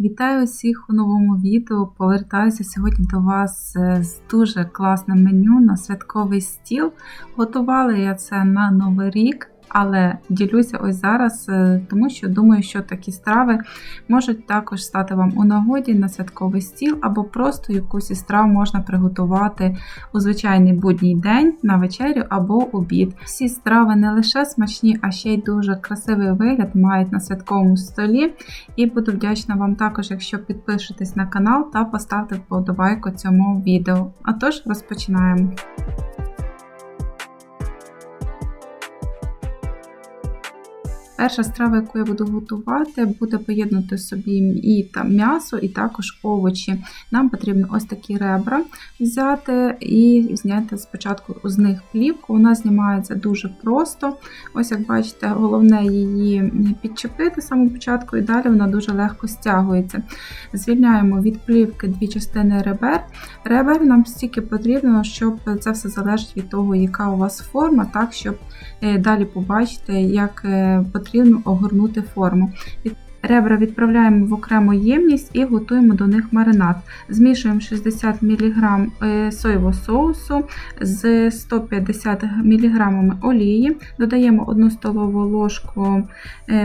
Вітаю усіх у новому відео. Повертаюся сьогодні до вас е, з дуже класним меню на святковий стіл. Готувала я це на Новий рік, але ділюся ось зараз, е, тому що думаю, що такі страви можуть також стати вам у нагоді на святковий стіл, або просто якусь із страв можна приготувати у звичайний будній день на вечерю або обід. Всі страви не лише смачні, а ще й дуже красивий вигляд мають на святковому столі. І буду вдячна вам також, якщо підпишетесь на канал та поставте вподобайку цьому відео. А тож розпочинаємо. Перша страва, яку я буду готувати, буде поєднати собі і там м'ясо, і також овочі. Нам потрібно ось такі ребра взяти і зняти спочатку з них плівку. Вона знімається дуже просто. Ось, як бачите, головне її підчепити з самого початку, і далі вона дуже легко стягується. Звільняємо від плівки дві частини ребер. Ребер нам стільки потрібно, щоб це все залежить від того, яка у вас форма, так, щоб далі побачити, як потрібно огорнути форму. Ребра відправляємо в окрему ємність і готуємо до них маринад. Змішуємо 60 мг соєвого соусу з 150 мг олії, додаємо 1 столову ложку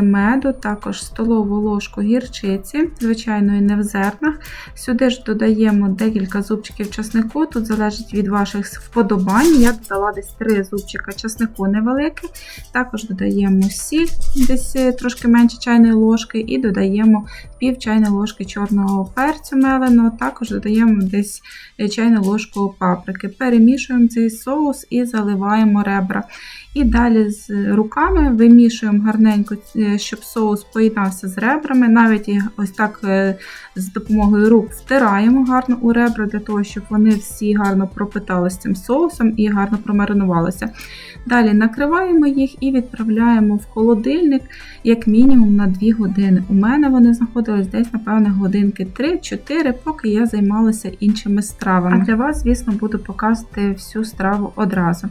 меду, також столову ложку гірчиці, звичайної не в зернах. Сюди ж додаємо декілька зубчиків часнику, тут залежить від ваших вподобань. Я додала десь 3 зубчика часнику невеликих. Також додаємо сіль, десь трошки менше чайної ложки і додаємо пів чайної ложки чорного перцю меленого, також додаємо десь чайну ложку паприки. Перемішуємо цей соус і заливаємо ребра. І далі з руками вимішуємо гарненько, щоб соус поєднався з ребрами. Навіть ось так з допомогою рук втираємо гарно у ребра, для того, щоб вони всі гарно пропиталися цим соусом і гарно промаринувалися. Далі накриваємо їх і відправляємо в холодильник як мінімум на 2 години. У мене вони знаходились десь, напевне, годинки 3-4, поки я займалася іншими стравами. А для вас, звісно, буду показувати всю страву одразу.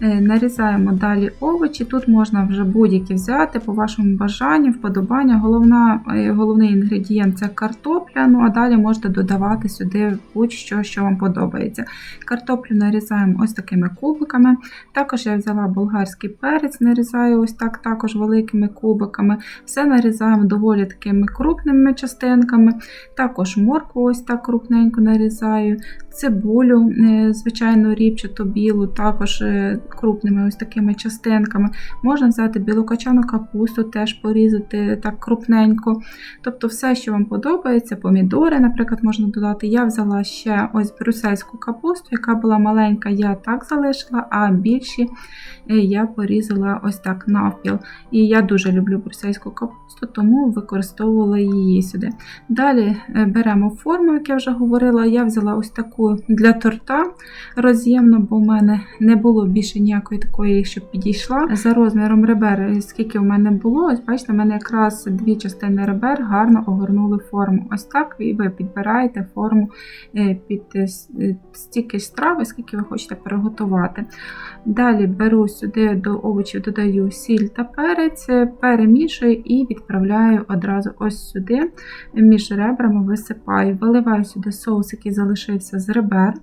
Нарізаємо далі овочі. Тут можна вже будь-які взяти по вашому бажанню, вподобання. Головна, Головний інгредієнт це картопля, ну а далі можете додавати сюди будь-що, що вам подобається. Картоплю нарізаємо ось такими кубиками. Також я взяла болгарський перець, нарізаю ось так також великими кубиками. Все нарізаємо доволі такими крупними частинками. Також моркву ось так крупненько нарізаю, цибулю, звичайно, ріпчату білу, також крупними ось такими частинками. Можна взяти білу качану капусту, теж порізати так крупненько. Тобто, все, що вам подобається, помідори, наприклад, можна додати. Я взяла ще ось брюссельську капусту, яка була маленька, я так залишила, а більші я порізала ось так навпіл. І я дуже люблю брюссельську капусту, тому використовувала її сюди. Далі беремо форму, як я вже говорила, я взяла ось таку для торта роз'ємну, бо в мене не було більше ніякої такої, щоб підійшла. За розміром ребер, скільки в мене було, ось бачите, в мене якраз дві частини ребер гарно огорнули форму. Ось так і ви підбираєте форму під стільки страви, скільки ви хочете приготувати. Далі беру сюди до овочів додаю сіль та перець, перемішую і відправляю одразу ось сюди, між ребрами висипаю, виливаю сюди соус, який залишився з ребер.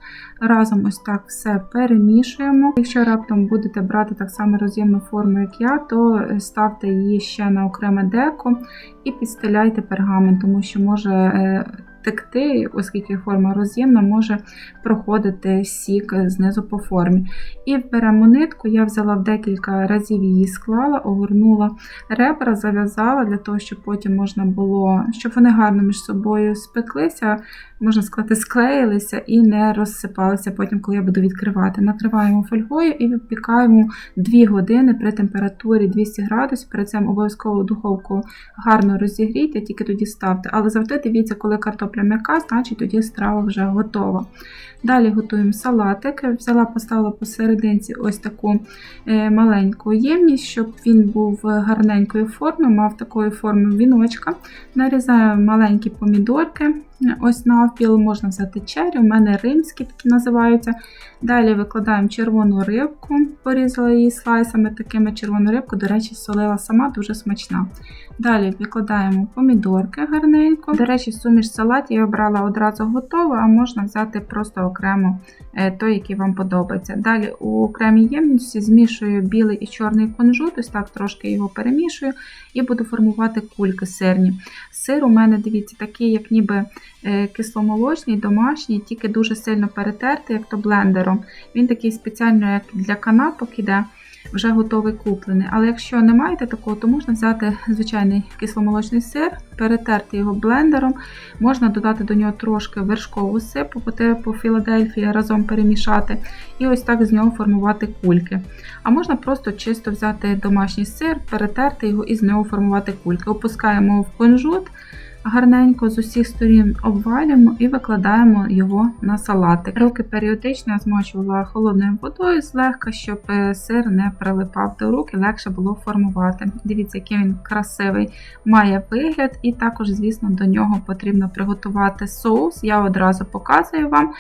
Разом ось так все перемішуємо. Якщо раптом будете брати так само роз'ємну форму, як я, то ставте її ще на окреме деко і підстеляйте пергамент, тому що може текти, оскільки форма роз'ємна, може проходити сік знизу по формі. І беремо нитку, я взяла в декілька разів її склала, огорнула ребра, зав'язала для того, щоб потім можна було, щоб вони гарно між собою спеклися, можна сказати, склеїлися і не розсипалися потім, коли я буду відкривати. Накриваємо фольгою і випікаємо 2 години при температурі 200 градусів. Перед цим обов'язково духовку гарно розігрійте, тільки тоді ставте. Але завжди дивіться, коли картопля м'яка, значить тоді страва вже готова. Далі готуємо салатик. Взяла, поставила посерединці ось таку е, маленьку ємність, щоб він був гарненької форми, мав такої форми віночка. Нарізаю маленькі помідорки. Ось навпіл можна взяти чері, у мене римські такі називаються. Далі викладаємо червону рибку, порізала її слайсами, такими червону рибку, до речі, солила сама, дуже смачна. Далі викладаємо помідорки гарненько. До речі, суміш салат я обрала одразу готову, а можна взяти просто окремо е, той, який вам подобається. Далі у окремій ємності змішую білий і чорний кунжут, ось так трошки його перемішую і буду формувати кульки сирні. Сир у мене, дивіться, такий, як ніби е, кисломолочний, домашній, тільки дуже сильно перетертий, як то блендером. Він такий спеціально, як для канапок іде вже готовий куплений. Але якщо не маєте такого, то можна взяти звичайний кисломолочний сир, перетерти його блендером, можна додати до нього трошки вершкову сипу по типу Філадельфії, разом перемішати, і ось так з нього формувати кульки. А можна просто чисто взяти домашній сир, перетерти його і з нього формувати кульки. Опускаємо в кунжут гарненько з усіх сторін обвалюємо і викладаємо його на салатик. Руки періодично змочувала холодною водою злегка, щоб е, сир не прилипав до рук і легше було формувати. Дивіться, який він красивий має вигляд, і також, звісно, до нього потрібно приготувати соус. Я одразу показую вам,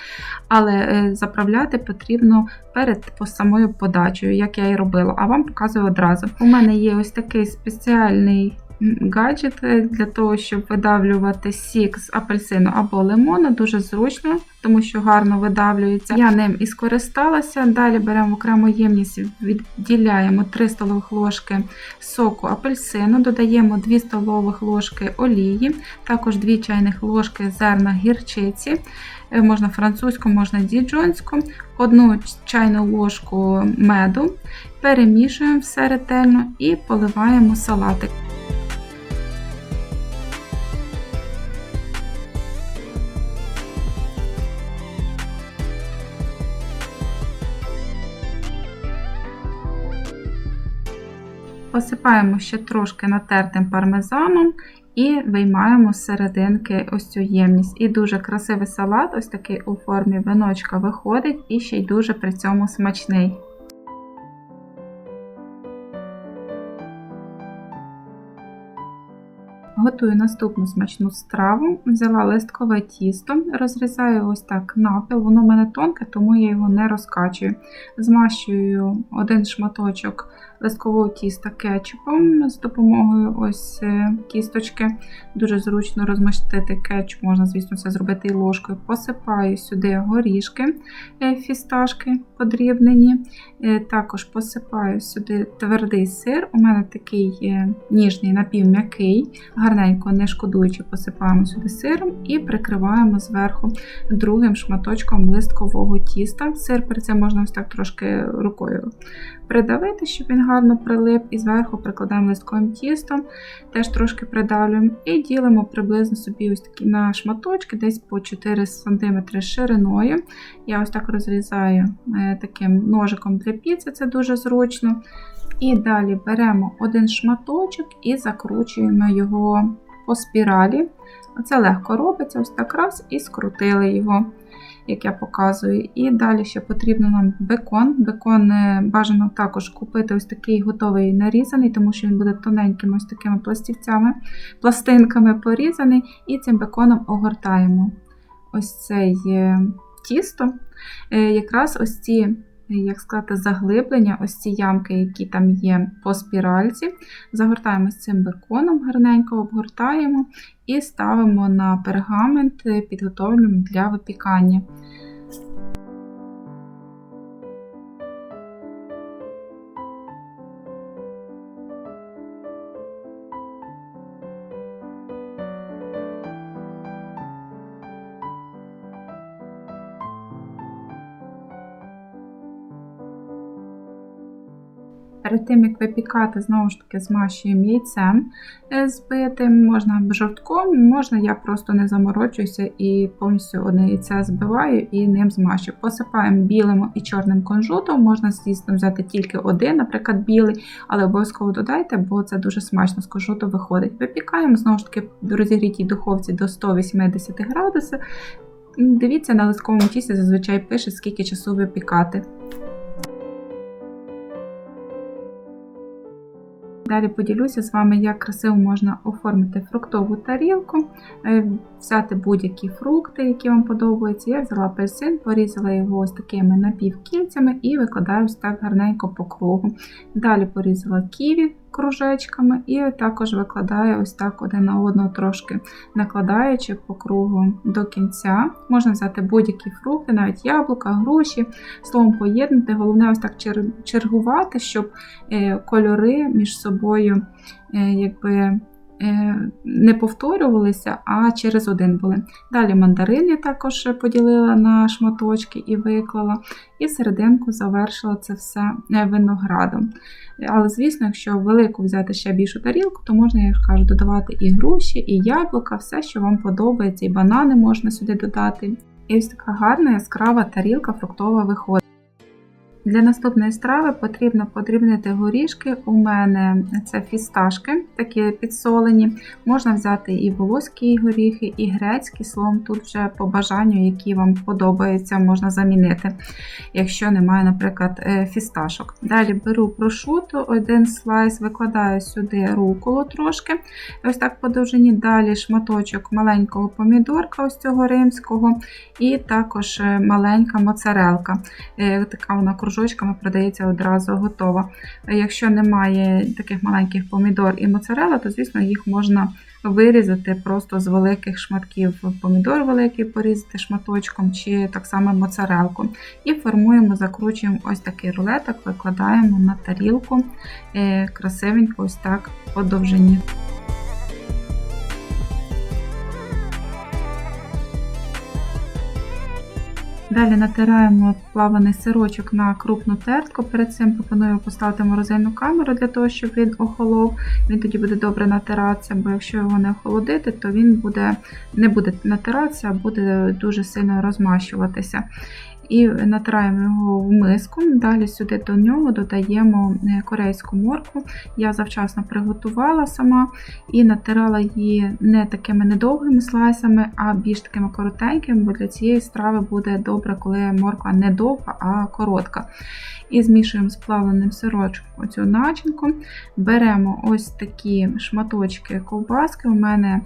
але е, заправляти потрібно перед самою подачею, як я і робила, а вам показую одразу. У мене є ось такий спеціальний гаджет для того, щоб видавлювати сік з апельсину або лимону. Дуже зручно, тому що гарно видавлюється. Я ним і скористалася. Далі беремо окрему ємність, відділяємо 3 столових ложки соку апельсину, додаємо 2 столових ложки олії, також 2 чайних ложки зерна гірчиці. Е, можна французьку, можна діджонську, одну чайну ложку меду, перемішуємо все ретельно і поливаємо салатик. Посипаємо ще трошки натертим пармезаном і виймаємо з серединки ось цю ємність. І дуже красивий салат, ось такий у формі виночка виходить, і ще й дуже при цьому смачний. Готую наступну смачну страву. Взяла листкове тісто, розрізаю ось так навпіл, воно в мене тонке, тому я його не розкачую. Змащую один шматочок листкового тіста кетчупом з допомогою ось е, кісточки. Дуже зручно розмастити кетчуп, можна, звісно, це зробити і ложкою. Посипаю сюди горішки, е, фісташки подрібнені. Е, також посипаю сюди твердий сир. У мене такий ніжний напівм'який, гарненько, не шкодуючи, посипаємо сюди сиром і прикриваємо зверху другим шматочком листкового тіста. Сир при цьому можна ось так трошки рукою придавити, щоб він гарно прилип, і зверху прикладаємо листковим тістом, теж трошки придавлюємо, і ділимо приблизно собі ось такі на шматочки, десь по 4 см шириною. Я ось так розрізаю е, таким ножиком для піци, це дуже зручно. І далі беремо один шматочок і закручуємо його по спіралі. Це легко робиться, ось так раз, і скрутили його як я показую. І далі ще потрібно нам бекон. Бекон е, бажано також купити ось такий готовий нарізаний, тому що він буде тоненькими ось такими пластівцями, пластинками порізаний, і цим беконом огортаємо ось цей е, тісто. Е, якраз ось ці як сказати, заглиблення, ось ці ямки, які там є по спіральці. Загортаємо з цим беконом, гарненько обгортаємо і ставимо на пергамент, підготовлюємо для випікання. Тим, як випікати, знову ж таки, змащуємо яйцем е, збитим, можна жовтком, можна, я просто не заморочуюся і повністю одне яйце збиваю і ним змащую. Посипаємо білим і чорним кунжутом, можна, звісно, взяти тільки один, наприклад, білий, але обов'язково додайте, бо це дуже смачно з кунжуту виходить. Випікаємо, знову ж таки, в розігрітій духовці до 180 градусів. Дивіться, на листковому тісті зазвичай пише, скільки часу випікати. Далі поділюся з вами, як красиво можна оформити фруктову тарілку, е, взяти будь-які фрукти, які вам подобаються. Я взяла апельсин, порізала його ось такими напівкільцями і викладаю ось так гарненько по кругу. Далі порізала ківі кружечками, і також викладаю ось так один на одного трошки накладаючи по кругу до кінця. Можна взяти будь-які фрукти, навіть яблука, груші, словом поєднати. Головне, ось так чергувати, щоб е, кольори між собою е, якби. Е, не повторювалися, а через один були. Далі мандарин також поділила на шматочки і виклала, і серединку завершила це все виноградом. Але, звісно, якщо велику взяти ще більшу тарілку, то можна, я кажу, додавати і груші, і яблука, все, що вам подобається, і банани можна сюди додати. І ось така гарна яскрава тарілка фруктова виходить. Для наступної страви потрібно подрібнити горішки. У мене це фісташки, такі підсолені. Можна взяти і волоські горіхи, і грецькі словом, тут вже по бажанню, які вам подобаються, можна замінити, якщо немає, наприклад, е, фісташок. Далі беру прошуту, один слайс, викладаю сюди руколу трошки, ось так по довжині. Далі шматочок маленького помідорка, ось цього римського, і також е, маленька моцарелка. Е, така вона кружочка кружочками продається одразу готова. Якщо немає таких маленьких помідор і моцарела, то, звісно, їх можна вирізати просто з великих шматків помідор великий порізати шматочком, чи так само моцарелку. І формуємо, закручуємо ось такий рулеток, викладаємо на тарілку е, красивенько, ось так по довжині. Далі натираємо плаваний сирочок на крупну тертку. Перед цим пропоную поставити морозильну камеру для того, щоб він охолов. Він тоді буде добре натиратися, бо якщо його не охолодити, то він буде, не буде натиратися, а буде дуже сильно розмащуватися і натираємо його в миску. Далі сюди до нього додаємо е, корейську моркву. Я завчасно приготувала сама і натирала її не такими недовгими слайсами, а більш такими коротенькими, бо для цієї страви буде добре, коли морква не довга, а коротка. І змішуємо з плавленим сирочком оцю начинку. Беремо ось такі шматочки ковбаски. У мене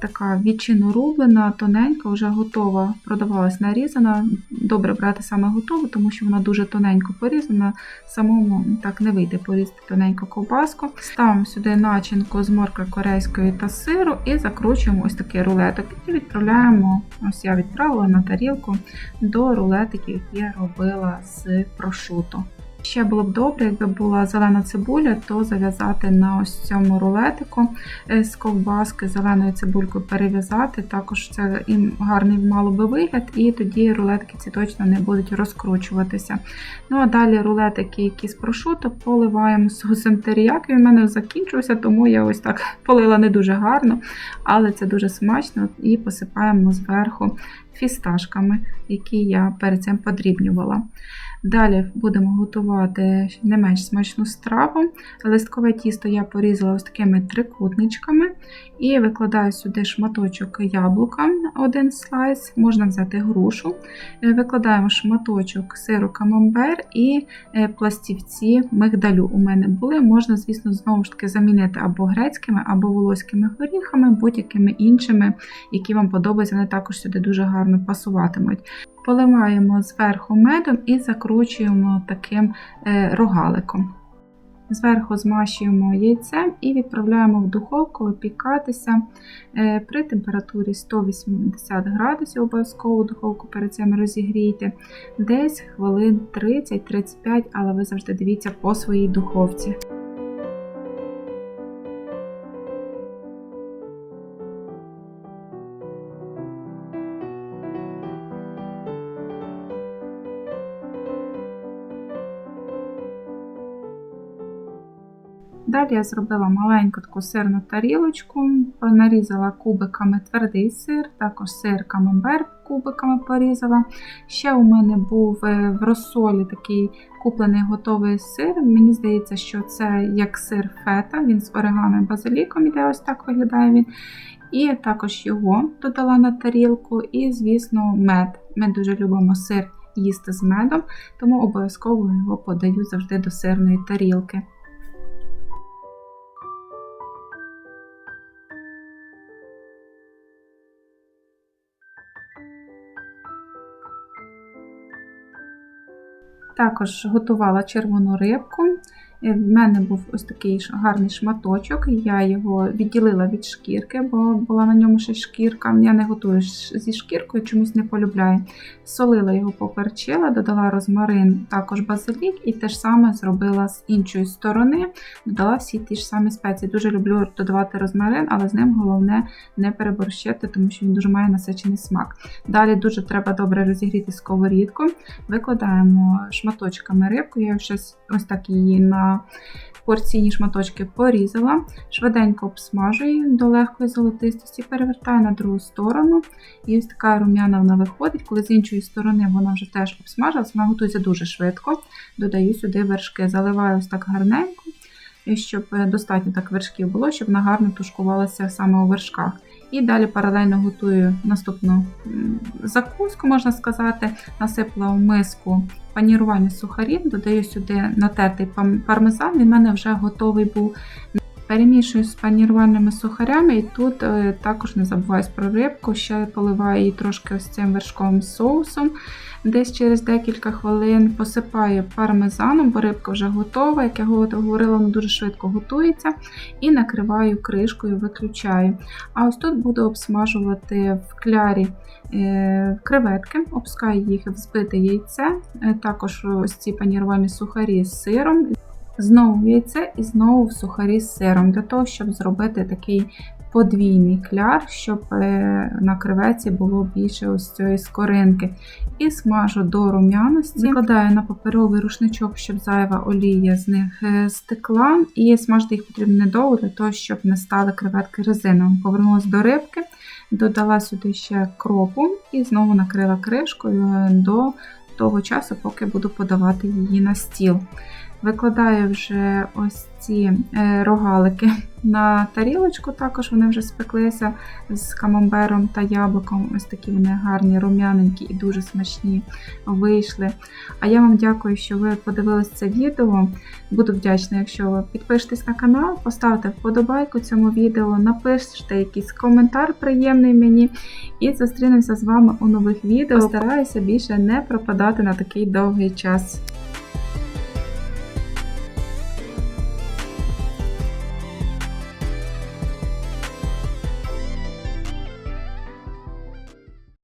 така відчину рублена, тоненька, вже готова, продавалась нарізана. Добре брати саме готову, тому що вона дуже тоненько порізана, самому так не вийде порізати тоненьку ковбаску. Ставимо сюди начинку з моркви корейської та сиру і закручуємо ось такий рулетик. І відправляємо, ось я відправила на тарілку до рулетиків, які я робила з прошуту. Ще було б добре, якби була зелена цибуля, то зав'язати на ось цьому рулетику е, з ковбаски, зеленою цибулькою перев'язати. Також це і гарний мало би вигляд, і тоді рулетики ці точно не будуть розкручуватися. Ну а далі рулетики, які з прошуто, поливаємо соусом теріяки. Він в мене закінчився, тому я ось так полила не дуже гарно, але це дуже смачно і посипаємо зверху фісташками, які я перед цим подрібнювала. Далі будемо готувати не менш смачну страву. Листкове тісто я порізала ось такими трикутничками і викладаю сюди шматочок яблука, один слайс, можна взяти грушу. Е, викладаємо шматочок сиру камамбер і е, пластівці мигдалю. У мене були. Можна, звісно, знову ж таки замінити або грецькими, або волоськими горіхами, будь-якими іншими, які вам подобаються, вони також сюди дуже гарно пасуватимуть. Поливаємо зверху медом і закручуємо таким е, рогаликом. Зверху змащуємо яйцем і відправляємо в духовку випікатися е, при температурі 180 градусів, обов'язково духовку перед цим розігрійте, десь хвилин 30-35, але ви завжди дивіться по своїй духовці. Далі я зробила маленьку таку сирну тарілочку, нарізала кубиками твердий сир, також сир камамбер кубиками порізала. Ще у мене був е, в розсолі такий куплений готовий сир. Мені здається, що це як сир фета, він з орегано і базиліком іде, ось так виглядає він. І також його додала на тарілку, і, звісно, мед. Ми дуже любимо сир їсти з медом, тому обов'язково його подаю завжди до сирної тарілки. Також готувала червону рибку. В мене був ось такий гарний шматочок. Я його відділила від шкірки, бо була на ньому ще шкірка. Я не готую зі шкіркою, чомусь не полюбляю. Солила його, поперчила, додала розмарин, також базилік, і те ж саме зробила з іншої сторони. Додала всі ті ж самі спеції. Дуже люблю додавати розмарин, але з ним головне не переборщити, тому що він дуже має насичений смак. Далі дуже треба добре розігріти сковорідку. Викладаємо шматочками рибку. Я щось ось так її на порційні шматочки порізала. Швиденько обсмажую до легкої золотистості, перевертаю на другу сторону. І ось така рум'яна вона виходить. Коли з іншої сторони вона вже теж обсмажилась, вона готується дуже швидко. Додаю сюди вершки, заливаю ось так гарненько, щоб достатньо так вершків було, щоб вона гарно тушкувалася саме у вершках. І далі паралельно готую наступну закуску, можна сказати. Насипала в миску панірування сухарів, додаю сюди натертий пармезан, він в мене вже готовий був. Перемішую з панірувальними сухарями, і тут е, також не забуваю про рибку, ще поливаю її трошки ось цим вершковим соусом. Десь через декілька хвилин посипаю пармезаном, бо рибка вже готова, як я говорила, вона дуже швидко готується. І накриваю кришкою, виключаю. А ось тут буду обсмажувати в клярі е, креветки, опускаю їх в взбите яйце, е, також ось ці панірувальні сухарі з сиром. Знову яйце і знову в сухарі з сиром, для того, щоб зробити такий подвійний кляр, щоб е, на креветці було більше ось цієї скоринки. І смажу до рум'яності. Викладаю на паперовий рушничок, щоб зайва олія з них е, стекла. І смажити їх потрібно недовго, для того, щоб не стали креветки резиновими. Повернулася до рибки, додала сюди ще кропу і знову накрила кришкою е, до того часу, поки буду подавати її на стіл. Викладаю вже ось ці е, рогалики на тарілочку, також вони вже спеклися з камамбером та яблуком. Ось такі вони гарні, рум'яненькі і дуже смачні вийшли. А я вам дякую, що ви подивились це відео. Буду вдячна, якщо ви підпишетесь на канал, поставте вподобайку цьому відео, напишете якийсь коментар приємний мені. І зустрінемося з вами у нових відео. Стараюся більше не пропадати на такий довгий час.